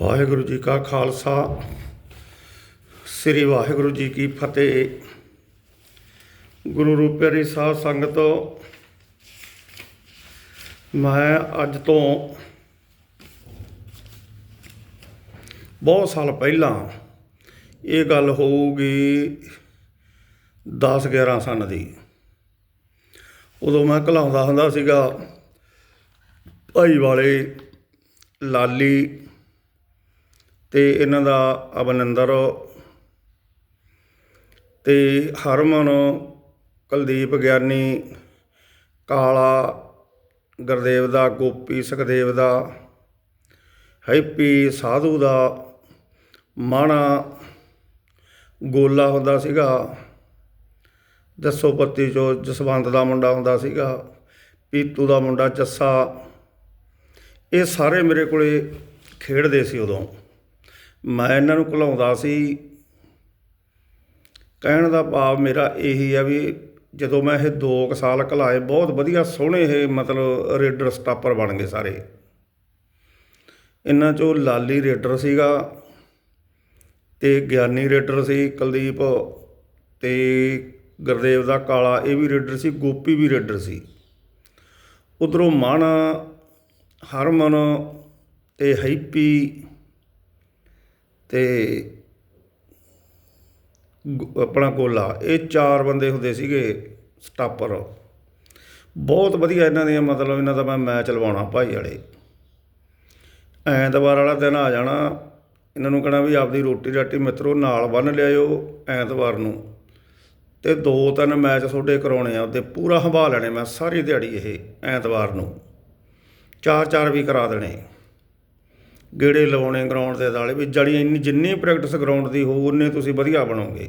ਵਾਹਿਗੁਰੂ ਜੀ ਕਾ ਖਾਲਸਾ। ਸ੍ਰੀ ਵਾਹਿਗੁਰੂ ਜੀ ਕੀ ਫਤਿਹ। ਗੁਰੂ ਰੂਪੇਰੀ ਸਾਧ ਸੰਗਤ, ਮੈਂ ਅੱਜ ਤੋਂ ਬਹੁਤ ਸਾਲ ਪਹਿਲਾਂ ਇਹ ਗੱਲ ਹੋਊਗੀ 10 11 ਸਨ ਦੀ। ਉਦੋਂ ਮੈਂ ਘਲਾਉਂਦਾ ਹੁੰਦਾ ਸੀਗਾ, ਭਾਈ ਵਾਲੇ ਲਾਲੀ ਤੇ ਇਹਨਾਂ ਦਾ ਅਬਨੰਦਰ ਤੇ ਹਰਮਨ, ਕੁਲਦੀਪ ਗਿਆਨੀ, ਕਾਲਾ, ਗੁਰਦੇਵ ਦਾ, ਗੋਪੀ ਸੁਖਦੇਵ ਦਾ, ਹੈਪੀ ਸਾਧੂ ਦਾ, ਮਾਣਾ, ਗੋਲਾ ਹੁੰਦਾ ਸੀਗਾ ਜੱਸੋ ਪੱਤੀ ਚੋਂ ਜਸਵੰਤ ਦਾ ਮੁੰਡਾ ਹੁੰਦਾ ਸੀਗਾ, ਪੀਤੂ ਦਾ ਮੁੰਡਾ ਜੱਸਾ। ਇਹ ਸਾਰੇ ਮੇਰੇ ਕੋਲੇ ਖੇਡਦੇ ਸੀ ਉਦੋਂ। ਮੈਂ ਇਹਨਾਂ ਨੂੰ ਘਲਾਉਂਦਾ ਸੀ। ਕਹਿਣ ਦਾ ਭਾਵ ਮੇਰਾ ਇਹੀ ਆ ਵੀ ਜਦੋਂ ਮੈਂ ਇਹ 2 ਸਾਲ ਘਲਾਏ, ਬਹੁਤ ਵਧੀਆ ਸੋਹਣੇ ਇਹ ਮਤਲਬ ਰੇਡਰ ਸਟਾਪਰ ਬਣ ਗਏ ਸਾਰੇ। ਇਹਨਾਂ ਚੋਂ ਲਾਲੀ ਰੇਡਰ ਸੀਗਾ ਤੇ ਗਿਆਨੀ ਰੇਡਰ ਸੀ ਕੁਲਦੀਪ ਤੇ ਗੁਰਦੇਵ ਦਾ ਕਾਲਾ, ਇਹ ਵੀ ਰੇਡਰ ਸੀ, ਗੋਪੀ ਵੀ ਰੇਡਰ ਸੀ। ਉਧਰੋਂ ਮਾਣਾ ਹਰਮਨ ਤੇ ਹੈਪੀ ਅਤੇ ਗ- ਆਪਣਾ ਗੋਲਾ, ਇਹ ਚਾਰ ਬੰਦੇ ਹੁੰਦੇ ਸੀਗੇ ਸਟਾਪਰ। ਬਹੁਤ ਵਧੀਆ ਇਹਨਾਂ ਦੀਆਂ, ਮਤਲਬ ਇਹਨਾਂ ਦਾ ਮੈਂ ਮੈਚ ਲਵਾਉਣਾ ਭਾਈ ਵਾਲੇ। ਐਤਵਾਰ ਵਾਲਾ ਦਿਨ ਆ ਜਾਣਾ, ਇਹਨਾਂ ਨੂੰ ਕਹਣਾ ਵੀ ਆਪਦੀ ਰੋਟੀ ਰਾਟੀ ਮਿੱਤਰੋ ਨਾਲ ਬੰਨ ਲਿਆਇਓ ਐਤਵਾਰ ਨੂੰ। ਤੇ ਦੋ ਤਿੰਨ ਮੈਚ ਤੁਹਾਡੇ ਕਰਾਉਣੇ ਆ, ਉਹਦੇ ਪੂਰਾ ਹੰਭਾ ਲੈਣੇ ਮੈਂ ਸਾਰੀ ਦਿਹਾੜੀ ਇਹ ਐਤਵਾਰ ਨੂੰ। ਚਾਰ ਚਾਰ ਵੀ ਕਰਾ ਦੇਣੇ। ਗੇੜੇ ਲਵਾਉਣੇ ਗਰਾਊਂਡ ਦੇ ਦਾਲੇ ਵੀ ਜੜੀ ਇੰਨੀ ਜਿੰਨੀ ਪ੍ਰੈਕਟਿਸ ਗਰਾਊਂਡ ਦੀ ਹੋਊ, ਉਨੇ ਤੁਸੀਂ ਵਧੀਆ ਬਣੋਗੇ।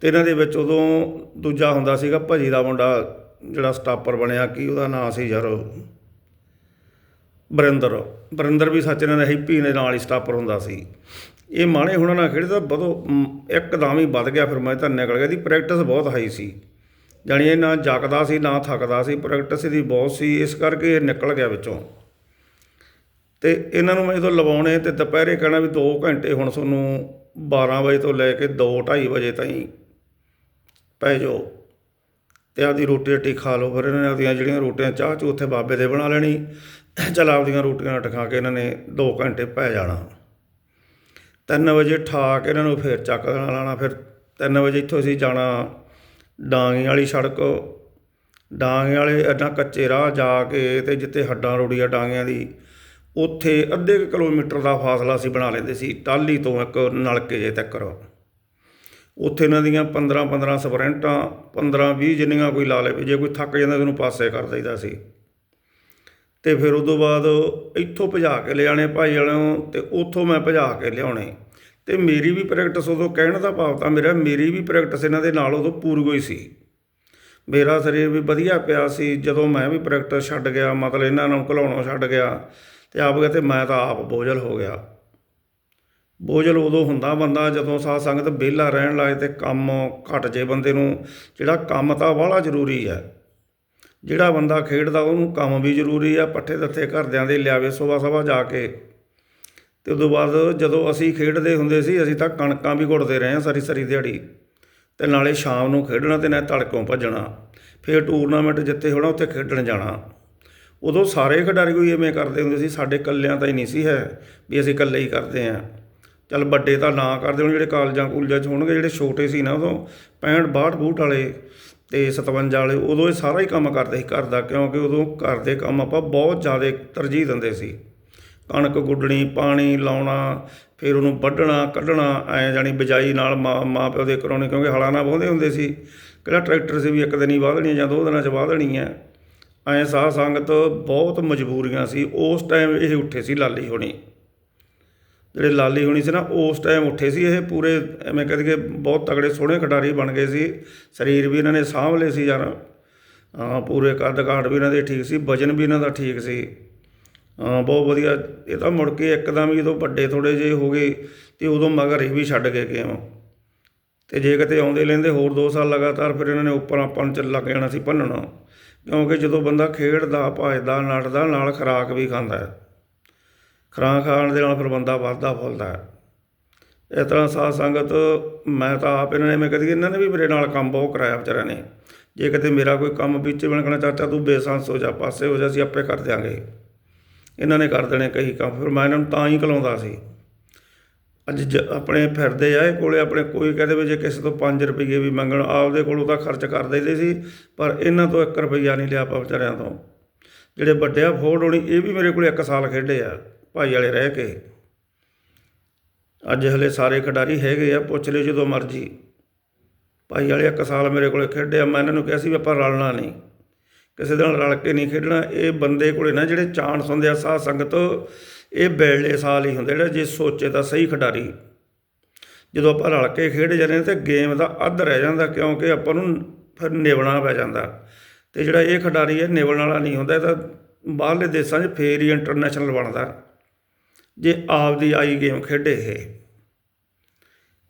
ਤੇ ਇਹਨਾਂ ਦੇ ਵਿੱਚ ਉਦੋਂ ਦੂਜਾ ਹੁੰਦਾ ਸੀਗਾ ਭਜੀ ਦਾ ਮੁੰਡਾ ਜਿਹੜਾ ਸਟਾਪਰ ਬਣਿਆ, ਕੀ ਉਹਦਾ ਨਾਂ ਸੀ ਯਾਰ? ਬਰਿੰਦਰ ਬਰਿੰਦਰ ਵੀ ਸੱਚ ਇਹਨਾਂ ਦਾ ਹੈਪੀ ਦੇ ਨਾਲ ਹੀ ਸਟਾਪਰ ਹੁੰਦਾ ਸੀ। ਇਹ ਮਾਣੇ ਹੁਣਾਂ ਨਾਲ ਖੇਡਦਾ ਬਦੋ ਇੱਕਦਮ ਹੀ ਵੱਧ ਗਿਆ, ਫਿਰ ਮੈਂ ਤਾਂ ਨਿਕਲ ਗਿਆ। ਦੀ ਪ੍ਰੈਕਟਿਸ ਬਹੁਤ ਹਾਈ ਸੀ। ਜਾਣੀ ਇਹ ਨਾ ਜਗਦਾ ਸੀ, ਨਾ ਥੱਕਦਾ ਸੀ ਪ੍ਰੈਕਟਿਸ ਇਹਦੀ ਬਹੁਤ ਸੀ, ਇਸ ਕਰਕੇ ਇਹ ਨਿਕਲ ਗਿਆ ਵਿੱਚੋਂ। ਤੇ ਇਹਨਾਂ ਨੂੰ ਮੈਂ ਜਦੋਂ ਲਵਾਉਣੇ ਤੇ ਦੁਪਹਿਰੇ ਕਹਿਣਾ ਵੀ 2 ਘੰਟੇ ਹੁਣ ਤੁਹਾਨੂੰ 12 ਵਜੇ ਤੋਂ ਲੈ ਕੇ 2:30 ਵਜੇ ਤਾਈਂ ਪੈ ਜਾਓ ਤੇ ਆਪਦੀ ਰੋਟੀ ਰੋਟੀ ਖਾ ਲਓ। ਫਿਰ ਇਹਨਾਂ ਨੇ ਆਪਦੀਆਂ ਜਿਹੜੀਆਂ ਰੋਟੀਆਂ ਚਾਹ ਚੂ ਉੱਥੇ ਬਾਬੇ ਦੇ ਬਣਾ ਲੈਣੀ। ਚਲ ਆਪਦੀਆਂ ਰੋਟੀਆਂ ਟਖਾ ਕੇ ਇਹਨਾਂ ਨੇ 2 ਘੰਟੇ ਪੈ ਜਾਣਾ। 3 ਵਜੇ ਠਾ ਕੇ ਇਹਨਾਂ ਨੂੰ ਫਿਰ ਚੱਕ ਦੇਣਾ ਲਾਣਾ ਫਿਰ 3 ਵਜੇ ਇੱਥੋਂ ਅਸੀਂ ਜਾਣਾ ਡਾਂਗੇ ਵਾਲੀ ਸੜਕ। ਡਾਂਗੇ ਵਾਲੇ ਅੱਡਾ ਕੱਚੇ ਰਾਹ ਜਾ ਕੇ ਤੇ ਜਿੱਥੇ ਹੱਡਾਂ ਰੋੜੀਆਂ ਡਾਂਗਿਆਂ ਦੀ ਉੱਥੇ ਅੱਧੇ ਕੁ ਕਿਲੋਮੀਟਰ ਦਾ ਫਾਸਲਾ ਅਸੀਂ ਬਣਾ ਲੈਂਦੇ ਸੀ ਟਾਲੀ ਤੋਂ ਇੱਕ ਨਲਕੇ ਜੇ ਤੱਕ। ਉੱਥੇ ਇਹਨਾਂ ਦੀਆਂ 15 15 ਸਪਰਿੰਟਾਂ 15 20 ਜਿੰਨੀਆਂ ਕੋਈ ਲਾ ਲੇ ਜੇ ਕੋਈ ਥੱਕ ਜਾਂਦਾ ਉਹਨੂੰ ਪਾਸੇ ਕਰ ਦਈਦਾ ਸੀ। ਤੇ ਫਿਰ ਉਦੋਂ ਬਾਅਦ ਇੱਥੋਂ ਭਜਾ ਕੇ ਲਿਆਣੇ ਭਾਈ ਵਾਲਿਆਂ ਤੇ ਉੱਥੋਂ ਮੈਂ ਭਜਾ ਕੇ ਲਿਆਉਣੇ। ਤੇ ਮੇਰੀ ਵੀ ਪ੍ਰੈਕਟਿਸ ਉਦੋਂ ਕਹਿਣ ਦਾ ਭਾਵ ਤਾਂ ਮੇਰਾ, ਮੇਰੀ ਵੀ ਪ੍ਰੈਕਟਿਸ ਇਹਨਾਂ ਦੇ ਨਾਲ ਉਦੋਂ ਪੂਰੀ ਹੀ ਸੀ। ਮੇਰਾ ਸਰੀਰ ਵੀ ਵਧੀਆ ਪਿਆ ਸੀ, ਜਦੋਂ ਮੈਂ ਵੀ ਪ੍ਰੈਕਟਿਸ ਛੱਡ ਗਿਆ, ਮਤਲਬ ਇਹਨਾਂ ਨੂੰ ਘਲਾਉਣੋਂ ਛੱਡ ਗਿਆ ਤੇ ਆਪ ਗਏ ਤੇ ਮੈਂ ਤਾਂ ਆਪ ਬੋਝਲ ਹੋ ਗਿਆ। ਬੋਝਲ ਉਦੋਂ ਹੁੰਦਾ ਬੰਦਾ ਜਦੋਂ ਸਾਧ ਸੰਗਤ ਵਿਹਲਾ ਰਹਿਣ ਲੱਗੇ ਤੇ ਕੰਮ ਘਟ ਜੇ ਬੰਦੇ ਨੂੰ, ਜਿਹੜਾ ਕੰਮ ਤਾਂ ਬਾਹਲਾ ਜ਼ਰੂਰੀ ਹੈ। ਜਿਹੜਾ ਬੰਦਾ ਖੇਡਦਾ ਉਹਨੂੰ ਕੰਮ ਵੀ ਜ਼ਰੂਰੀ ਆ, ਪੱਠੇ ਦੱਥੇ ਘਰਦਿਆਂ ਦੇ ਲਿਆਵੇ ਸਵੇਰ ਸਵੇਰ ਜਾ ਕੇ। ਤੇ ਉਦੋਂ ਬਾਅਦ ਜਦੋਂ ਅਸੀਂ ਖੇਡਦੇ ਹੁੰਦੇ ਸੀ, ਅਸੀਂ ਤਾਂ ਕਣਕਾਂ ਵੀ ਘੁੱਟਦੇ ਰਹੇ ਹਾਂ ਸਾਰੀ ਸਾਰੀ ਦਿਹਾੜੀ। ਤੇ ਨਾਲੇ ਸ਼ਾਮ ਨੂੰ ਖੇਡਣਾ ਤੇ ਨਾਲੇ ਤੜਕੋਂ ਭੱਜਣਾ। ਫਿਰ ਟੂਰਨਾਮੈਂਟ ਜਿੱਤੇ ਹੋਣਾ, ਉੱਥੇ ਖੇਡਣ ਜਾਣਾ। ਉਦੋਂ ਸਾਰੇ ਖਿਡਾਰੀ ਕੋਈ ਐਵੇਂ ਕਰਦੇ ਹੁੰਦੇ ਸੀ, ਸਾਡੇ ਕੱਲਿਆਂ ਤਾਂ ਹੀ ਨਹੀਂ ਸੀ ਹੈ, ਵੀ ਅਸੀਂ ਇਕੱਲੇ ਹੀ ਕਰਦੇ ਆਂ ਚੱਲ ਵੱਡੇ ਤਾਂ ਨਾ ਕਰਦੇ, ਹੁਣ ਜਿਹੜੇ ਕਾਲਜਾਂ ਕੂਲਜਾਂ 'ਚ ਹੋਣਗੇ, ਜਿਹੜੇ ਛੋਟੇ ਸੀ ਨਾ ਉਦੋਂ 65 62 ਬੂਟ ਵਾਲੇ ਤੇ 57 ਵਾਲੇ, ਉਦੋਂ ਇਹ ਸਾਰਾ ਹੀ ਕੰਮ ਕਰਦੇ ਸੀ ਘਰ ਦਾ, ਕਿਉਂਕਿ ਉਦੋਂ ਘਰ ਦੇ ਕੰਮ ਆਪਾਂ ਬਹੁਤ ਜ਼ਿਆਦਾ ਤਰਜੀਹ ਦਿੰਦੇ ਸੀ। ਕਣਕ ਗੁੱਡਣੀ, ਪਾਣੀ ਲਾਉਣਾ, ਫਿਰ ਉਹਨੂੰ ਵੱਢਣਾ, ਕੱਢਣਾ, ਐ ਜਾਣੀ ਬਿਜਾਈ ਨਾਲ ਮਾਂ ਮਾਂ ਪਿਓ ਦੇ ਕਰਾਉਣੇ ਕਿਉਂਕਿ ਹਲਾਂ ਨਾਲ ਵਾਹੁੰਦੇ ਹੁੰਦੇ ਸੀ। ਕਿਹੜਾ ਟਰੈਕਟਰ ਸੀ ਵੀ ਇੱਕ ਦਿਨ ਹੀ ਵਾਹ ਦੇਣੀ ਜਾਂ ਦੋ ਦਿਨਾਂ 'ਚ ਵਾਹ ਦੇਣੀ ਹੈ। ਐ ਸਾਹ ਸੰਗਤ ਬਹੁਤ ਮਜਬੂਰੀਆਂ ਸੀ, ਉਸ ਟਾਈਮ ਇਹ ਉੱਠੇ ਸੀ ਲਾਲੀ ਹੋਣੀ। ਜਿਹੜੇ ਲਾਲੀ ਹੋਣੀ ਸੀ ਨਾ, ਉਸ ਟਾਈਮ ਉੱਠੇ ਸੀ, ਇਹ ਪੂਰੇ ਐਵੇਂ ਕਹਿ ਦਈਏ ਬਹੁਤ ਤਗੜੇ ਸੋਹਣੇ ਖਿਡਾਰੀ ਬਣ ਗਏ ਸੀ, ਸਰੀਰ ਵੀ ਇਹਨਾਂ ਨੇ ਸਾਂਭ ਲਏ ਸੀ ਯਾਰ। ਪੂਰੇ ਕੱਦ ਕਾਠ ਵੀ ਇਹਨਾਂ ਦੇ ਠੀਕ ਸੀ, ਵਜਨ ਵੀ ਇਹਨਾਂ ਦਾ ਠੀਕ ਸੀ। ਬਹੁਤ ਵਧੀਆ, ਇਹ ਤਾਂ ਮੁੜ ਕੇ ਇੱਕਦਮ ਹੀ ਜਦੋਂ ਵੱਡੇ ਥੋੜੇ ਜਿਹੇ ਹੋ ਗਏ, ਤੇ ਉਦੋਂ ਮਗਰ ਇਹ ਵੀ ਛੱਡ ਕੇ ਗਏ ਤੇ ਜੇ ਕਿਤੇ ਆਉਂਦੇ ਲੈਂਦੇ ਹੋਰ 2 ਸਾਲ ਲਗਾਤਾਰ ਫਿਰ ਇਹਨਾਂ ਨੇ ਉੱਪਰ ਆਪਾਂ ਨੂੰ ਚੱਲ ਲੱਗ ਜਾਣਾ ਸੀ ਭੰਨਣਾ। ਕਿਉਂਕਿ ਜਦੋਂ ਬੰਦਾ ਖੇਡਦਾ, ਭੱਜਦਾ, ਨੱਠਦਾ, ਨਾਲ ਖੁਰਾਕ ਵੀ ਖਾਂਦਾ ਹੈ। ਖੁਰਾਕ ਖਾਣ ਦੇ ਨਾਲ ਫਿਰ ਬੰਦਾ ਵੱਧਦਾ ਫੁੱਲਦਾ ਹੈ। ਇਸ ਤਰ੍ਹਾਂ ਸਾਧ ਸੰਗਤ, ਮੈਂ ਤਾਂ ਆਪ ਇਹਨਾਂ ਨੇ, ਮੈਂ ਕਦੀ ਇਹਨਾਂ ਨੇ ਵੀ ਮੇਰੇ ਨਾਲ ਕੰਮ ਬਹੁਤ ਕਰਾਇਆ ਵਿਚਾਰਿਆਂ ਨੇ। ਜੇ ਕਿਤੇ ਮੇਰਾ ਕੋਈ ਕੰਮ ਵਿੱਚ ਬਣ ਕਹਣਾ ਚਾਚਾ ਤੂੰ ਬੇਸਾਂਸ ਹੋ ਜਾ, ਪਾਸੇ ਹੋ ਜਾ, ਅਸੀਂ ਆਪੇ ਕਰ ਦਿਆਂਗੇ। ਇਹਨਾਂ ਨੇ ਕਰ ਦੇਣੇ ਕਈ ਕੰਮ, ਫਿਰ ਮੈਂ ਇਹਨਾਂ ਨੂੰ ਤਾਂ ਹੀ ਕਲਾਉਂਦਾ ਸੀ। ਅੱਜ ਜ- ਆਪਣੇ ਫਿਰਦੇ ਆ, ਇਹ ਕੋਲੇ ਆਪਣੇ ਕੋਈ ਕਹਦੇ ਵੀ ਜੇ ਕਿਸੇ ਤੋਂ 5 ਰੁਪਏ ਵੀ ਮੰਗਣ, ਆਪਦੇ ਕੋਲੋਂ ਤਾਂ ਖਰਚ ਕਰ ਦਿੰਦੇ ਸੀ, ਪਰ ਇਹਨਾਂ ਤੋਂ 1 ਰੁਪਈਆ ਨਹੀਂ ਲਿਆ ਆਪਾਂ ਵਿਚਾਰਿਆਂ ਤੋਂ। ਜਿਹੜੇ ਵੱਡੇ ਆ ਫੋਰਡ ਹੋਣੀ, ਇਹ ਵੀ ਮੇਰੇ ਕੋਲ 1 ਸਾਲ ਖੇਡੇ ਆ, ਭਾਈ ਵਾਲੇ ਰਹਿ ਕੇ। ਅੱਜ ਹਲੇ ਸਾਰੇ ਖਿਡਾਰੀ ਹੈਗੇ ਆ, ਪੁੱਛ ਲਿਓ ਜਦੋਂ ਮਰਜ਼ੀ। ਭਾਈ ਵਾਲੇ 1 ਸਾਲ ਮੇਰੇ ਕੋਲੇ ਖੇਡੇ ਆ, ਮੈਂ ਇਹਨਾਂ ਨੂੰ ਕਿਹਾ ਸੀ ਵੀ ਆਪਾਂ ਰਲਣਾ ਨਹੀਂ। ਕਿਸੇ ਦੇ ਨਾਲ ਰਲ ਕੇ ਨਹੀਂ ਖੇਡਣਾ, ਇਹ ਬੰਦੇ ਕੋਲੇ ਨਾ ਜਿਹੜੇ ਚਾਂਸ ਹੁੰਦੇ ਆ, ਸਾਧ ਸੰਗਤ ਇਹ ਬੈਲੇ ਸਾਲ ਹੀ ਹੁੰਦੇ ਜਿਹੜਾ ਜੇ ਸੋਚੇ ਤਾਂ ਸਹੀ ਖਿਡਾਰੀ। ਜਦੋਂ ਆਪਾਂ ਰਲ ਕੇ ਖੇਡ ਜਾਂਦੇ ਹਾਂ ਤੇ ਗੇਮ ਦਾ ਅੱਧ ਰਹਿ ਜਾਂਦਾ ਕਿਉਂਕਿ ਆਪਾਂ ਨੂੰ ਫਿਰ ਨਿਭਣਾ ਪੈ ਜਾਂਦਾ। ਤੇ ਜਿਹੜਾ ਇਹ ਖਿਡਾਰੀ ਹੈ ਨਿਭਣ ਵਾਲਾ ਨਹੀਂ ਹੁੰਦਾ, ਇਹ ਤਾਂ ਬਾਹਰਲੇ ਦੇਸ਼ਾਂ 'ਚ ਫੇਰ ਹੀ ਇੰਟਰਨੈਸ਼ਨਲ ਬਣਦਾ। ਜੇ ਆਪਦੀ ਆਈ ਗੇਮ ਖੇਡੇ ਇਹ।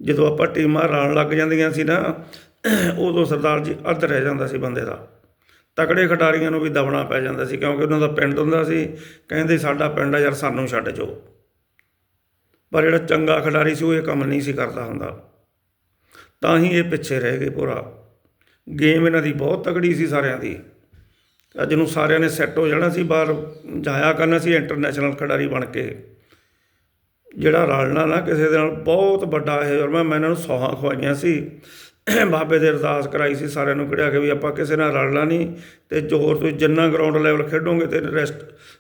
ਜਦੋਂ ਆਪਾਂ ਟੀਮਾਂ ਰਲਣ ਲੱਗ ਜਾਂਦੀਆਂ ਸੀ ਨਾ, ਉਦੋਂ ਸਰਦਾਰ ਜੀ ਅੱਧ ਰਹਿ ਜਾਂਦਾ ਸੀ ਬੰਦੇ ਦਾ। ਤਕੜੇ ਖਿਡਾਰੀਆਂ ਨੂੰ ਵੀ ਦਬਣਾ ਪੈ ਜਾਂਦਾ ਸੀ ਕਿਉਂਕਿ ਉਹਨਾਂ ਦਾ ਪਿੰਡ ਹੁੰਦਾ ਸੀ, ਕਹਿੰਦੇ ਸਾਡਾ ਪਿੰਡ ਆ ਯਾਰ ਸਾਨੂੰ ਛੱਡ ਜਾਓ। ਪਰ ਜਿਹੜਾ ਚੰਗਾ ਖਿਡਾਰੀ ਸੀ ਉਹ ਇਹ ਕੰਮ ਨਹੀਂ ਸੀ ਕਰਦਾ ਹੁੰਦਾ। ਤਾਂ ਹੀ ਇਹ ਪਿੱਛੇ ਰਹਿ ਗਏ ਪੂਰਾ। ਗੇਮ ਇਹਨਾਂ ਦੀ ਬਹੁਤ ਤਕੜੀ ਸੀ ਸਾਰਿਆਂ ਦੀ। ਅੱਜ ਨੂੰ ਸਾਰਿਆਂ ਨੇ ਸੈੱਟ ਹੋ ਜਾਣਾ ਸੀ, ਬਾਹਰ ਜਾਇਆ ਕਰਨਾ ਸੀ ਇੰਟਰਨੈਸ਼ਨਲ ਖਿਡਾਰੀ ਬਣ ਕੇ। ਜਿਹੜਾ ਰਲਣਾ ਨਾ ਕਿਸੇ ਦੇ ਨਾਲ ਬਹੁਤ ਵੱਡਾ ਇਹ ਔਰ ਮੈਂ ਮੈਂ ਇਹਨਾਂ ਨੂੰ ਸੌਹਾਂ ਖਵਾਈਆਂ ਸੀ। ਬਾਬੇ ਦੇ ਅਰਦਾਸ ਕਰਾਈ ਸੀ, ਸਾਰਿਆਂ ਨੂੰ ਕਿਹਾ ਕਿ ਵੀ ਆਪਾਂ ਕਿਸੇ ਨਾਲ ਰਲਣਾ ਨਹੀਂ ਤੇ ਜੋ ਹੋਰ ਤੁਸੀਂ ਜਿੰਨਾ ਗਰਾਊਂਡ ਲੈਵਲ ਖੇਡੋਗੇ ਤੇ ਰੈਸਟ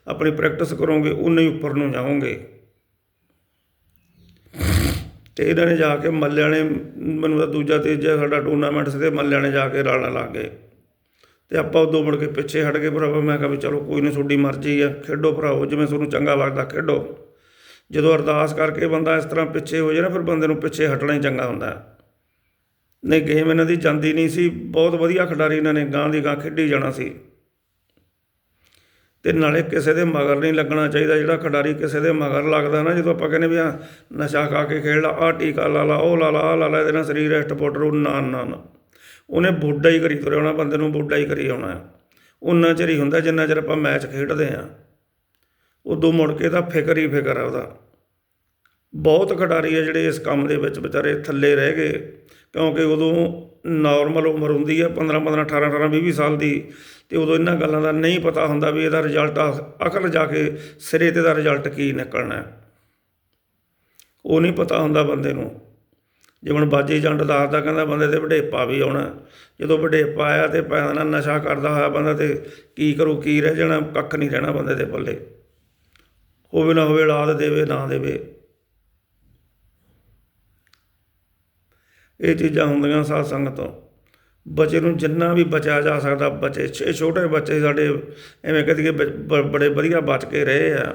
ਆਪਣੀ ਪ੍ਰੈਕਟਿਸ ਕਰੋਗੇ, ਉਨਾ ਹੀ ਉੱਪਰ ਨੂੰ ਜਾਓਗੇ। ਤੇ ਇਹਨਾਂ ਨੇ ਜਾ ਕੇ ਮੱਲਿਆਂ ਨੇ, ਮੈਨੂੰ ਤਾਂ ਦੂਜਾ, ਤੀਜਾ ਸਾਡਾ ਟੂਰਨਾਮੈਂਟ ਸੀ ਤੇ ਮੱਲਿਆਂ ਨੇ ਜਾ ਕੇ ਰਲਣ ਲੱਗ ਗਏ। ਤੇ ਆਪਾਂ ਉਦੋਂ ਮੁੜ ਕੇ ਪਿੱਛੇ ਹਟ ਗਏ ਭਰਾਵਾ, ਮੈਂ ਕਿਹਾ ਵੀ ਚਲੋ ਕੋਈ ਨਹੀਂ ਤੁਹਾਡੀ ਮਰਜ਼ੀ ਆ, ਖੇਡੋ ਭਰਾਵੋ, ਜਿਵੇਂ ਤੁਹਾਨੂੰ ਚੰਗਾ ਲੱਗਦਾ ਖੇਡੋ। ਜਦੋਂ ਅਰਦਾਸ ਕਰਕੇ ਬੰਦਾ ਇਸ ਤਰ੍ਹਾਂ ਪਿੱਛੇ ਹੋ ਜਾਏ ਨਾ, ਫਿਰ ਬੰਦੇ ਨੂੰ ਪਿੱਛੇ ਹਟਣਾ ਹੀ ਚੰਗਾ ਹੁੰਦਾ। ਹੈ। ਨਹੀਂ ਗੇਮ ਇਹਨਾਂ ਦੀ ਜਾਂਦੀ ਨਹੀਂ ਸੀ। ਬਹੁਤ ਵਧੀਆ ਖਿਡਾਰੀ ਇਹਨਾਂ ਨੇ ਗਾਂ ਦੀ ਗਾਂ ਖੇਡੀ ਜਾਣਾ ਸੀ। ਤੇ ਨਾਲੇ ਕਿਸੇ ਦੇ ਮਗਰ ਨਹੀਂ ਲੱਗਣਾ ਚਾਹੀਦਾ। ਜਿਹੜਾ ਖਿਡਾਰੀ ਕਿਸੇ ਦੇ ਮਗਰ ਲੱਗਦਾ ਨਾ, ਜਦੋਂ ਆਪਾਂ ਕਹਿੰਦੇ ਵੀ ਆ ਨਸ਼ਾ ਖਾ ਕੇ ਖੇਡ ਲਾ ਆ ਟੀਕਾ ਲਾ ਲਾ, ਉਹ ਲਾ ਲਾ, ਆਹ ਲਾ ਲਾ, ਇਹਦੇ ਨਾਲ ਸਰੀਰ ਰੈਸਟ ਪਾਊਡਰ ਨਾ ਨਾ ਨਾ। ਉਹਨੇ ਬੁੱਢਾ ਹੀ ਕਰੀ ਤੁਰਿਆ ਆਉਣਾ ਬੰਦੇ ਨੂੰ ਬੁੱਢਾ ਹੀ ਕਰੀ ਆਉਣਾ ਉਨਾ ਚਿਰ ਹੀ ਹੁੰਦਾ ਜਿੰਨਾ ਚਿਰ ਆਪਾਂ ਮੈਚ ਖੇਡਦੇ ਆ। ਉਦੋਂ ਮੁੜ ਕੇ ਤਾਂ ਫਿਕਰ ਹੀ ਫਿਕਰ ਆ ਉਹਦਾ। ਬਹੁਤ ਖਿਡਾਰੀ ਆ ਜਿਹੜੇ ਇਸ ਕੰਮ ਦੇ ਵਿੱਚ ਵਿਚਾਰੇ ਥੱਲੇ ਰਹਿ ਗਏ, ਕਿਉਂਕਿ ਉਦੋਂ ਨਾਰਮਲ ਉਮਰ ਹੁੰਦੀ ਆ 15 15 18 18 20 ਸਾਲ ਦੀ, ਤੇ ਉਦੋਂ ਇਹਨਾਂ ਗੱਲਾਂ ਦਾ ਨਹੀਂ ਪਤਾ ਹੁੰਦਾ ਵੀ ਇਹਦਾ ਰਿਜ਼ਲਟ ਅਕਲ ਜਾ ਕੇ ਸਿਰੇ ਤੇ ਦਾ ਰਿਜ਼ਲਟ ਕੀ ਨਿਕਲਣਾ। ਉਹ ਨਹੀਂ ਪਤਾ ਹੁੰਦਾ ਬੰਦੇ ਨੂੰ। ਜਿਵੇਂ ਬਾਜੀ ਜੰਡ ਦੱਸਦਾ ਕਹਿੰਦਾ ਬੰਦੇ ਤੇ ਵਡੇਪਾ ਵੀ ਆਉਣਾ, ਜਦੋਂ ਵਡੇਪਾ ਆਇਆ ਤੇ ਪੈਸਾ ਨਾਲ ਨਸ਼ਾ ਕਰਦਾ ਹੋਇਆ ਬੰਦਾ ਤੇ ਕੀ ਕਰੂ, ਕੀ ਰਹਿ ਜਾਣਾ, ਕੱਖ ਨਹੀਂ ਰਹਿਣਾ ਬੰਦੇ ਦੇ ਪੱਲੇ। ਹੋਵੇ ਨਾ ਹੋਵੇ, ਔਲਾਦ ਦੇਵੇ, ਨਾ ਦੇਵੇ। ਇਹ ਚੀਜ਼ਾਂ ਹੁੰਦੀਆਂ ਸਾਧ ਸੰਗਤ ਤੋਂ। ਬੱਚੇ ਨੂੰ ਜਿੰਨਾ ਵੀ ਬਚਿਆ ਜਾ ਸਕਦਾ, ਬੱਚੇ, ਛੇ ਛੋਟੇ ਬੱਚੇ ਸਾਡੇ ਐਵੇਂ ਕਹਦੀਏ ਬ- ਬ- ਬੜੇ ਵਧੀਆ ਬਚ ਕੇ ਰਹੇ ਆ।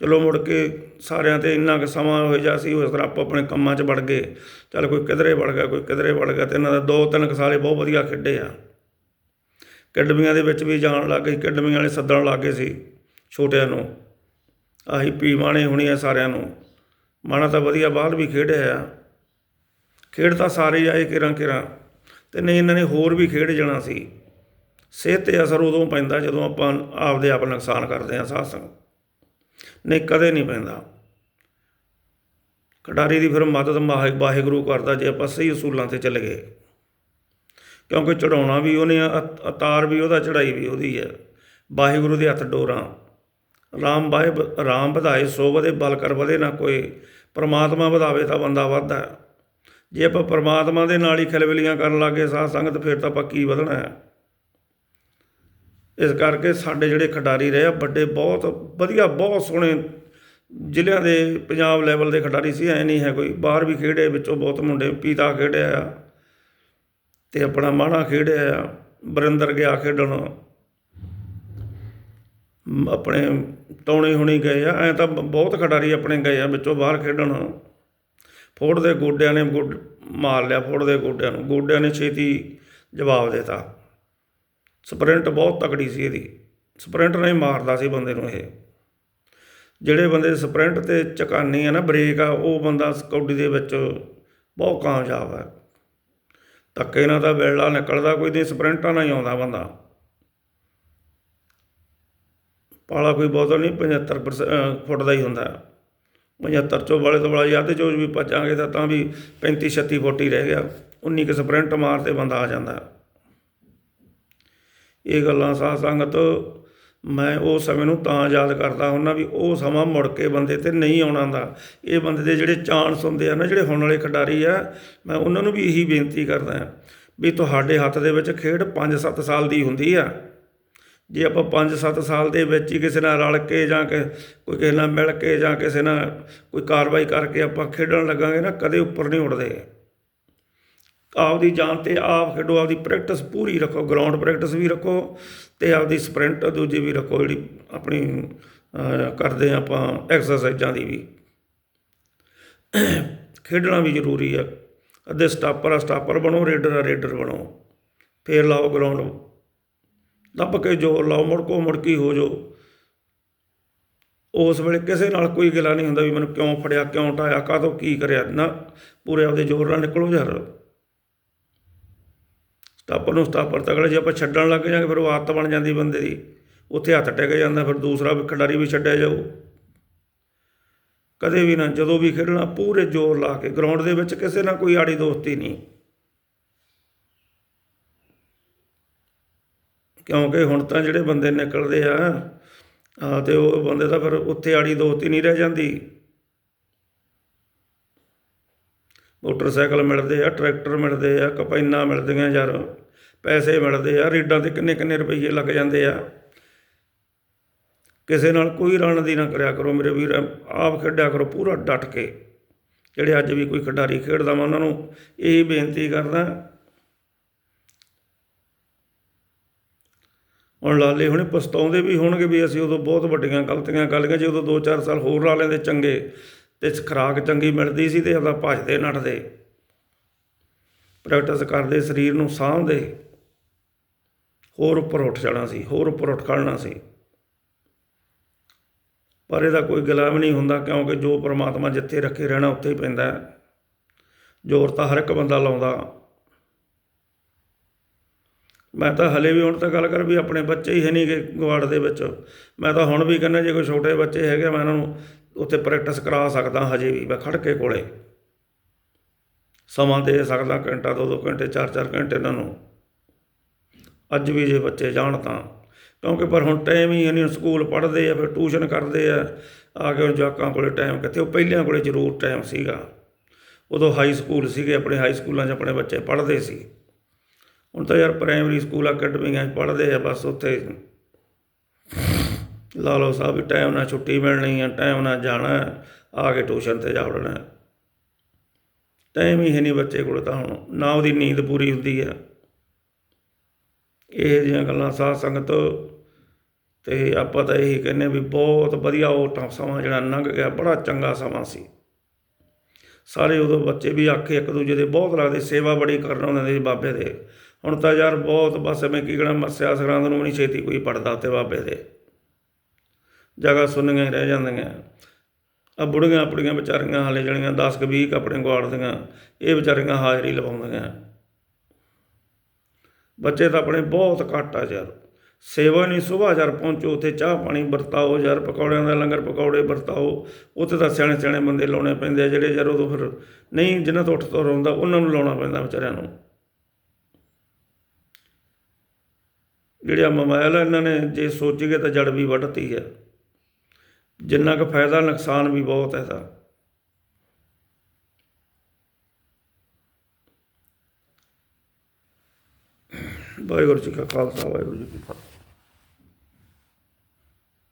ਚਲੋ ਮੁੜ ਕੇ ਸਾਰਿਆਂ ਤੇ ਇੰਨਾ ਕੁ ਸਮਾਂ ਹੋ ਜਾ ਸੀ, ਉਸ ਤਰ੍ਹਾਂ ਆਪੋ ਆਪਣੇ ਕੰਮਾਂ 'ਚ ਵੜ ਗਏ। ਚੱਲ ਕੋਈ ਕਿਧਰੇ ਵੜ ਗਿਆ, ਕੋਈ ਕਿਧਰੇ ਵੜ ਗਿਆ ਤੇ ਇਹਨਾਂ ਦਾ ਦੋ ਤਿੰਨ ਕੁ ਸਾਲੇ ਬਹੁਤ ਵਧੀਆ ਖੇਡੇ ਆ। ਅਕੈਡਮੀਆਂ ਦੇ ਵਿੱਚ ਵੀ ਜਾਣ ਲੱਗ ਗਏ ਅਕੈਡਮੀਆਂ ਵਾਲੇ ਸੱਦਣ ਲੱਗ ਗਏ ਸੀ ਛੋਟਿਆਂ ਨੂੰ। ਆਹੀ ਪੀਵਾਣੇ ਹੋਣੀ ਆ ਸਾਰਿਆਂ ਨੂੰ। ਮਾਣਾ ਤਾਂ ਵਧੀਆ ਬਾਹਰ ਵੀ ਖੇਡਿਆ ਆ। ਖੇਡ ਤਾਂ ਸਾਰੇ ਆਏ ਕਿਰਾਂ ਕਿਰਾਂ ਤੇ ਨਹੀਂ ਇਹਨਾਂ ਨੇ ਹੋਰ ਵੀ ਖੇਡ ਜਾਣਾ ਸੀ। ਸਿਹਤ ਤੇ ਅਸਰ ਉਦੋਂ ਪੈਂਦਾ ਜਦੋਂ ਆਪਾਂ ਆਪਦੇ ਆਪ ਨੁਕਸਾਨ ਕਰਦੇ ਹਾਂ ਸਾਧ ਸੰਗਤ। ਨਹੀਂ ਕਦੇ ਨਹੀਂ ਪੈਂਦਾ। ਖਿਡਾਰੀ ਦੀ ਫਿਰ ਮਦਦ ਮਾਹ- ਵਾਹਿਗੁਰੂ ਕਰਦਾ ਜੇ ਆਪਾਂ ਸਹੀ ਅਸੂਲਾਂ ਤੇ ਚੱਲ ਗਏ। ਕਿਉਂਕਿ ਚੜਾਉਣਾ ਵੀ ਉਹਨੇ ਆ, ਅਤਾਰ ਵੀ ਉਹਦਾ ਚੜਾਈ ਵੀ ਉਹਦੀ ਹੈ। ਵਾਹਿਗੁਰੂ ਦੇ ਹੱਥ ਡੋਰਾਂ। ਰਾਮ ਬਾਏ ਰਾਮ ਵਧਾਏ ਸੋ ਵਧੇ ਬਲ ਕਰ ਵਧੇ ਨਾ ਕੋਈ। ਪਰਮਾਤਮਾ ਵਧਾਵੇ ਤਾਂ ਬੰਦਾ ਵੱਧਦਾ। ਜੇ ਆਪਾਂ ਪਰਮਾਤਮਾ ਦੇ ਨਾਲ ਹੀ ਖਿਲਵਿਲੀਆਂ ਕਰਨ ਲੱਗੇ ਸਾਧ ਸੰਗਤ, ਫਿਰ ਤਾਂ ਆਪਾਂ ਕੀ ਵਧਣਾ ਹੈ? ਇਸ ਕਰਕੇ ਸਾਡੇ ਜਿਹੜੇ ਖਿਡਾਰੀ ਰਹੇ ਆ, ਵੱਡੇ ਬਹੁਤ, ਵਧੀਆ, ਬਹੁਤ ਸੋਹਣੇ ਜ਼ਿਲ੍ਹਿਆਂ ਦੇ ਪੰਜਾਬ ਲੈਵਲ ਦੇ ਖਿਡਾਰੀ ਸੀ, ਐ ਨਹੀਂ ਹੈ ਕੋਈ। ਬਾਹਰ ਵੀ ਖੇਡੇ, ਵਿੱਚੋਂ ਬਹੁਤ ਮੁੰਡੇ ਪੀਤਾ ਖੇਡਿਆ ਆ ਤੇ ਆਪਣਾ ਮਾਣਾ ਖੇਡਿਆ ਆ ਬਰਿੰਦਰ ਗਿਆ ਖੇਡਣ। ਆਪਣੇ ਟੌਣੇ ਹੁਣੀ ਗਏ ਆ, ਐ ਤਾਂ ਬ- ਬਹੁਤ ਖਿਡਾਰੀ ਆਪਣੇ ਗਏ ਆ ਵਿੱਚੋਂ ਬਾਹਰ ਖੇਡਣ। ਫੋੜ ਦੇ ਗੋਡਿਆਂ ਨੇ ਗੁੱਡ ਮਾਰ ਲਿਆ, ਫੋੜ ਦੇ ਗੋਡਿਆਂ ਨੂੰ। ਗੋਡਿਆਂ ਨੇ ਛੇਤੀ ਜਵਾਬ ਦਿੱਤਾ। ਸਪ੍ਰਿੰਟ ਬਹੁਤ ਤਕੜੀ ਸੀ ਇਹਦੀ। ਸਪ੍ਰਿੰਟ ਨਹੀਂ ਮਾਰਦਾ ਸੀ ਬੰਦੇ ਨੂੰ ਇਹ। ਜਿਹੜੇ ਬੰਦੇ ਸਪ੍ਰਿੰਟ ਤੇ ਚਕਾਨੀ ਆ ਨਾ, ਬ੍ਰੇਕ ਆ, ਉਹ ਬੰਦਾ ਕੌਡੀ ਦੇ ਵਿੱਚ ਬਹੁਤ ਕਾਮਯਾਬ ਹੈ ਧੱਕੇ ਨਾਲ ਤਾਂ ਵੇਲਾ ਨਿਕਲਦਾ, ਕੋਈ ਨਹੀਂ ਸਪ੍ਰਿੰਟਾਂ ਨਾਲ ਹੀ ਆਉਂਦਾ ਬੰਦਾ। ਪਾਲਾ ਕੋਈ ਬਹੁਤਾ ਨਹੀਂ 75% ਫੁੱਟ ਦਾ ਹੀ ਹੁੰਦਾ। 75 ਚੋਂ ਵਾਲੇ ਤੋਂ ਵਾਲਾ ਯਾਦ ਚੋਂ ਵੀ ਭੱਜਾਂਗੇ ਤਾਂ ਤਾਂ ਵੀ 35 36 ਫੁੱਟ ਹੀ ਰਹਿ ਗਿਆ। 19 ਕੁ ਸਪ੍ਰਿੰਟ ਮਾਰ ਤੇ ਬੰਦਾ ਆ ਜਾਂਦਾ। ਇਹ ਗੱਲਾਂ ਸਾਧ ਸੰਗਤ ਮੈਂ ਉਹ ਸਮੇਂ ਨੂੰ ਤਾਂ ਯਾਦ ਕਰਦਾ ਹੁੰਦਾ ਵੀ ਉਹ ਸਮਾਂ ਮੁੜ ਕੇ ਬੰਦੇ ਤੇ ਨਹੀਂ ਆਉਣਾ ਦਾ ਇਹ ਬੰਦੇ ਦੇ ਜਿਹੜੇ ਚਾਂਸ ਹੁੰਦੇ ਆ ਨਾ, ਜਿਹੜੇ ਹੁਣ ਵਾਲੇ ਖਿਡਾਰੀ ਆ, ਮੈਂ ਉਹਨਾਂ ਨੂੰ ਵੀ ਇਹੀ ਬੇਨਤੀ ਕਰਦਾ ਵੀ ਤੁਹਾਡੇ ਹੱਥ ਦੇ ਵਿੱਚ ਖੇਡ 5-7 ਸਾਲ ਦੀ ਹੁੰਦੀ ਆ। ਜੇ ਆਪਾਂ 5-7 ਸਾਲ ਦੇ ਵਿੱਚ ਹੀ ਕਿਸੇ ਨਾਲ ਰਲ ਕੇ ਜਾਂ ਕਿ ਕੋਈ ਕਿਸੇ ਨਾਲ ਮਿਲ ਕੇ ਜਾਂ ਕਿਸੇ ਨਾਲ ਕੋਈ ਕਾਰਵਾਈ ਕਰਕੇ ਆਪਾਂ ਖੇਡਣ ਲੱਗਾਂਗੇ ਨਾ, ਕਦੇ ਉੱਪਰ ਨਹੀਂ ਉੱਠਦੇ ਆਪਦੀ ਜਾਨ ਤੇ ਆਪ ਖੇਡੋ, ਆਪਦੀ ਪ੍ਰੈਕਟਿਸ ਪੂਰੀ ਰੱਖੋ ਗਰਾਊਂਡ ਪ੍ਰੈਕਟਿਸ ਵੀ ਰੱਖੋ ਤੇ ਆਪਦੀ ਸਪ੍ਰਿੰਟ ਦੂਜੀ ਵੀ ਰੱਖੋ, ਜਿਹੜੀ ਆਪਣੀ ਕਰਦੇ ਹਾਂ ਆਪਾਂ ਐਕਸਰਸਾਈਜ਼ਾਂ ਦੀ ਵੀ। ਖੇਡਣਾ ਵੀ ਜ਼ਰੂਰੀ ਆ। ਅੱਧੇ ਸਟਾਪਰ ਆ ਸਟਾਪਰ ਬਣੋ, ਰੇਡਰ ਆ, ਰੇਡਰ ਬਣੋ। ਫੇਰ ਲਾਓ ਗਰਾਊਂਡ ਦੱਬ ਕੇ ਜੋਰ ਲਾਓ ਮੁੜਕੋ ਮੁੜਕੀ ਹੋ ਜੋ। ਉਸ ਵੇਲੇ ਕਿਸੇ ਨਾਲ ਕੋਈ ਗਿਲਾ ਨਹੀਂ ਹੁੰਦਾ ਵੀ ਮੈਨੂੰ ਕਿਉਂ ਫੜਿਆ, ਕਿਉਂ ਟਾਇਆ ਕਾਹਤੋਂ ਕੀ ਕਰਿਆ। ਨਾ, ਪੂਰੇ ਆਪਦੇ ਜ਼ੋਰ ਨਾਲ ਨਿਕਲੋ ਯਾਰ। ਸਟਾਪਰ ਨੂੰ ਸਟਾਪਰ ਤਕੜੇ ਜੇ ਆਪਾਂ ਛੱਡਣ ਲੱਗ ਜਾਂਗੇ, ਫਿਰ ਉਹ ਆਦਤ ਬਣ ਜਾਂਦੀ ਬੰਦੇ ਦੀ। ਉੱਥੇ ਹੱਥ ਟਿਕ ਜਾਂਦਾ, ਫਿਰ ਦੂਸਰਾ ਵੀ ਖਿਡਾਰੀ ਵੀ ਛੱਡਿਆ ਜਾਊ। ਕਦੇ ਵੀ ਨਾ, ਜਦੋਂ ਵੀ ਖੇਡਣਾ, ਪੂਰੇ ਜ਼ੋਰ ਲਾ ਕੇ, ਗਰਾਊਂਡ ਦੇ ਵਿੱਚ ਕਿਸੇ ਨਾਲ ਕੋਈ ਆੜੀ ਦੋਸਤੀ ਨਹੀਂ। ਕਿਉਂਕਿ ਹੁਣ ਤਾਂ ਜਿਹੜੇ ਬੰਦੇ ਨਿਕਲਦੇ ਆ ਆ ਤੇ ਉਹ ਬੰਦੇ ਤਾਂ ਫਿਰ ਉੱਥੇ ਆੜੀ ਦੋਸਤੀ ਨਹੀਂ ਰਹਿ ਜਾਂਦੀ। ਮੋਟਰਸਾਈਕਲ ਮਿਲਦੇ ਆ, ਟਰੈਕਟਰ ਮਿਲਦੇ ਆ ਕਪੈਨਾ ਮਿਲਦੀਆਂ ਯਾਰ, ਪੈਸੇ ਮਿਲਦੇ ਆ, ਰੇਡਾਂ ਤੇ ਕਿੰਨੇ ਕਿੰਨੇ ਰੁਪਈਏ ਲੱਗ ਜਾਂਦੇ ਆ। ਕਿਸੇ ਨਾਲ ਕੋਈ ਰਣ ਦੀ ਨਾ ਕਰਿਆ ਕਰੋ ਮੇਰੇ ਵੀਰ, ਆਪ ਖੇਡਿਆ ਕਰੋ ਪੂਰਾ ਡਟ ਕੇ। ਜਿਹੜੇ ਅੱਜ ਵੀ ਕੋਈ ਖਿਡਾਰੀ ਖੇਡਦਾ ਮੈਂ ਉਹਨਾਂ ਨੂੰ ਇਹੀ ਬੇਨਤੀ ਕਰਦਾ ਹੁਣ ਲਾਲੇ ਹੁਣੇ ਪਛਤਾਉਂਦੇ ਵੀ ਹੋਣਗੇ ਵੀ ਅਸੀਂ ਉਦੋਂ ਬਹੁਤ ਵੱਡੀਆਂ ਗਲਤੀਆਂ ਕਰ ਲਈਆਂ, ਜੇ ਉਦੋਂ 2-4 ਸਾਲ ਹੋਰ ਲਾ ਲੈਂਦੇ ਚੰਗੇ, ਤੇ ਖੁਰਾਕ ਚੰਗੀ ਮਿਲਦੀ ਸੀ ਤੇ ਆਪਦਾ ਭੱਜਦੇ, ਨੱਠਦੇ। ਪ੍ਰੈਕਟਿਸ ਕਰਦੇ, ਸਰੀਰ ਨੂੰ ਸਾਂਭਦੇ। ਹੋਰ ਉੱਪਰ ਉੱਠ ਜਾਣਾ ਸੀ, ਹੋਰ ਉੱਪਰ ਉੱਠ ਖੜਨਾ ਸੀ। ਪਰ ਇਹਦਾ ਕੋਈ ਗੁਲਾਮ ਨਹੀਂ ਹੁੰਦਾ, ਕਿਉਂਕਿ ਜੋ ਪ੍ਰਮਾਤਮਾ ਜਿੱਥੇ ਰੱਖੇ ਰਹਿਣਾ, ਉੱਥੇ ਹੀ ਪੈਂਦਾ। ਜ਼ੋਰ ਤਾਂ ਹਰ ਇੱਕ ਬੰਦਾ ਲਾਉਂਦਾ। ਮੈਂ ਤਾਂ ਹਲੇ ਵੀ ਹੁਣ ਤਾਂ ਗੱਲ ਕਰ ਵੀ ਆਪਣੇ ਬੱਚੇ ਹੀ ਹੈ ਨਹੀਂ ਕਿ ਗਵਾੜ ਦੇ ਵਿੱਚ। ਮੈਂ ਤਾਂ ਹੁਣ ਵੀ ਕਹਿੰਦਾ ਜੇ ਕੋਈ ਛੋਟੇ ਬੱਚੇ ਹੈਗੇ ਮੈਂ ਇਹਨਾਂ ਨੂੰ ਉੱਥੇ ਪ੍ਰੈਕਟਿਸ ਕਰਾ ਸਕਦਾ ਹਜੇ ਵੀ, ਮੈਂ ਖੜ ਕੇ ਕੋਲੇ। ਸਮਾਂ ਦੇ ਸਕਦਾ ਘੰਟਾ, ਦੋ ਦੋ ਘੰਟੇ, ਚਾਰ ਚਾਰ ਘੰਟੇ ਇਹਨਾਂ ਨੂੰ। ਅੱਜ ਵੀ ਜੇ ਬੱਚੇ ਜਾਣ ਤਾਂ। ਕਿਉਂਕਿ ਪਰ ਹੁਣ ਟਾਈਮ ਹੀ ਨਹੀਂ ਸਕੂਲ ਪੜ੍ਹਦੇ ਆ, ਫਿਰ ਟਿਊਸ਼ਨ ਕਰਦੇ ਆ। ਆ ਕੇ ਹੁਣ ਜਵਾਕਾਂ ਕੋਲੇ ਟਾਈਮ ਕਿੱਥੇ, ਉਹ ਪਹਿਲਿਆਂ ਕੋਲੇ ਜ਼ਰੂਰ ਟਾਈਮ ਸੀਗਾ। ਉਦੋਂ ਹਾਈ ਸਕੂਲ ਸੀਗੇ, ਆਪਣੇ ਹਾਈ ਸਕੂਲਾਂ 'ਚ ਆਪਣੇ ਬੱਚੇ ਪੜ੍ਹਦੇ ਸੀ। ਹੁਣ ਤਾਂ ਯਾਰ ਪ੍ਰਾਇਮਰੀ ਸਕੂਲ ਅਕੈਡਮੀਆਂ 'ਚ ਪੜ੍ਹਦੇ ਆ ਬਸ ਉੱਥੇ। ਲਾ ਲਓ ਸਾਹਿਬ ਵੀ ਟਾਈਮ ਨਾਲ ਛੁੱਟੀ ਮਿਲਣੀ ਆ ਟਾਈਮ ਨਾਲ ਜਾਣਾ, ਆ ਕੇ ਟਿਊਸ਼ਨ ਤੇ ਜਾ ਵੜਨਾ। ਟਾਈਮ ਹੀ ਹੈ ਨਹੀਂ ਬੱਚੇ ਕੋਲ ਤਾਂ ਹੁਣ, ਨਾ ਉਹਦੀ ਨੀਂਦ ਪੂਰੀ ਹੁੰਦੀ ਆ। ਇਹ ਜਿਹੀਆਂ ਗੱਲਾਂ ਸਾਧ ਸੰਗਤ, ਤੇ ਆਪਾਂ ਤਾਂ ਇਹੀ ਕਹਿੰਨੇ ਵੀ ਬਹੁਤ ਵਧੀਆ ਉਹ ਟਾ- ਸਮਾਂ ਜਿਹੜਾ ਲੰਘ ਗਿਆ, ਬੜਾ ਚੰਗਾ ਸਮਾਂ ਸੀ। ਸਾਰੇ ਉਦੋਂ ਬੱਚੇ ਵੀ ਆਖੇ ਇੱਕ ਦੂਜੇ ਦੇ, ਬਹੁਤ ਲੱਗਦੇ, ਸੇਵਾ ਬੜੀ ਕਰਨ ਆਉਂਦੇ ਸੀ ਬਾਬੇ ਦੇ। ਹੁਣ ਤਾਂ ਯਾਰ ਬਹੁਤ ਬਸ ਐਵੇਂ ਕੀ ਕਹਣਾ ਮੱਸਿਆ ਸਰਾਂ ਨੂੰ ਵੀ ਨਹੀਂ ਛੇਤੀ ਕੋਈ ਪੜਦਾ ਉੱਤੇ ਬਾਬੇ ਦੇ। ਜਗ੍ਹਾ ਸੁੰਨੀਆਂ ਰਹਿ ਜਾਂਦੀਆਂ। ਆ ਬੁੜੀਆਂ ਆਪਣੀਆਂ ਵਿਚਾਰੀਆਂ ਹਾਲੇ ਜਣੀਆਂ 10 ਕੁ 20 ਕੁ ਆਪਣੇ ਗਵਾੜਦੀਆਂ ਇਹ ਵਿਚਾਰੀਆਂ ਹਾਜ਼ਰੀ ਲਵਾਉਂਦੀਆਂ। ਬੱਚੇ ਤਾਂ ਆਪਣੇ ਬਹੁਤ ਘੱਟ ਆ ਯਾਰ। ਸੇਵਾ ਨਹੀਂ, ਸੁਬਾਹ ਯਾਰ ਪਹੁੰਚੋ, ਉੱਥੇ ਚਾਹ ਪਾਣੀ ਵਰਤਾਓ ਯਾਰ, ਪਕੌੜਿਆਂ ਦਾ ਲੰਗਰ ਪਕੌੜੇ ਵਰਤਾਓ। ਉੱਥੇ ਤਾਂ ਸਿਆਣੇ ਸਿਆਣੇ ਬੰਦੇ ਲਾਉਣੇ ਪੈਂਦੇ ਆ, ਜਿਹੜੇ ਯਾਰ ਉਦੋਂ ਫਿਰ ਨਹੀਂ ਜਿਨ੍ਹਾਂ ਤੋਂ ਉੱਠ ਤੋਂ ਰੋਂਦਾ, ਉਹਨਾਂ ਨੂੰ ਲਾਉਣਾ ਪੈਂਦਾ ਵਿਚਾਰਿਆਂ ਨੂੰ। ਜਿਹੜਾ ਆ ਮੋਬਾਈਲ ਆ ਇਹਨਾਂ ਨੇ, ਜੇ ਸੋਚੀਏ ਤਾਂ ਜੜ ਵੀ ਵੱਢਤੀ ਹੈ ਜਿੰਨਾ ਕੁ ਫਾਇਦਾ, ਨੁਕਸਾਨ ਵੀ ਬਹੁਤ ਹੈ ਇਹਦਾ ਵਾਹਿਗੁਰੂ ਜੀ ਕਾ ਖਾਲਸਾ, ਵਾਹਿਗੁਰੂ ਜੀ ਕੀ ਫਤਿਹ।